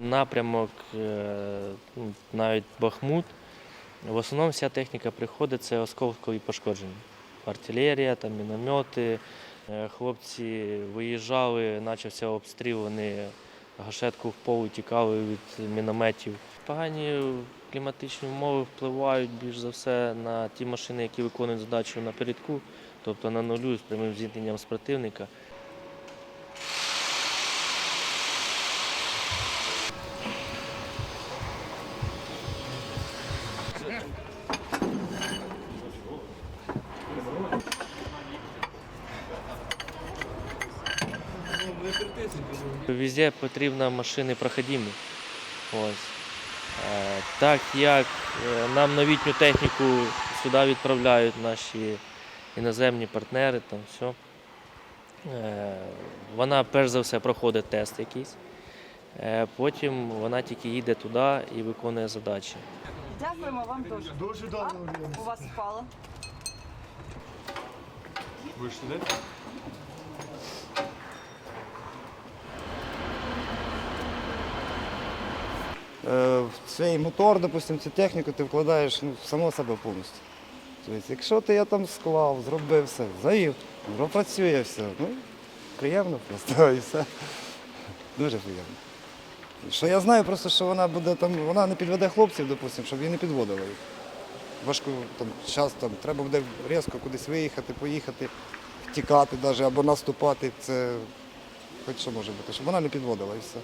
напрямок, е, ну, навіть Бахмут. В основному вся техніка приходить це осколкові пошкодження. Артилерія, там, міномети. Е, Хлопці виїжджали, почався обстріл, вони гашетку в пол тікали від мінометів. Погані кліматичні умови впливають більш за все на ті машини, які виконують задачу на передку, тобто на нулю з прямим зіткненням з противника. Везде потрібно машини проходимі. Ось. Е, Так як е, нам новітню техніку сюди відправляють наші іноземні партнери, там все. Вона перш за все проходить тест якийсь. Е, Потім вона тільки їде туди і виконує задачі. Дякуємо вам дуже. Дуже добре. У вас впало. Ви ж? Е, в цей мотор, допустим, цю техніку ти вкладаєш ну, в само себе повністю. Тобто, якщо ти я там склав, зробив все, завів, воно працює все. Ну, приємно просто і все. Дуже приємно. Що я знаю, просто що вона буде там, вона не підведе хлопців, допустим, щоб її не підводили. Важко там час там треба буде різко кудись виїхати, поїхати, втікати навіть або наступати. Це хоч що може бути, щоб вона не підводила і все.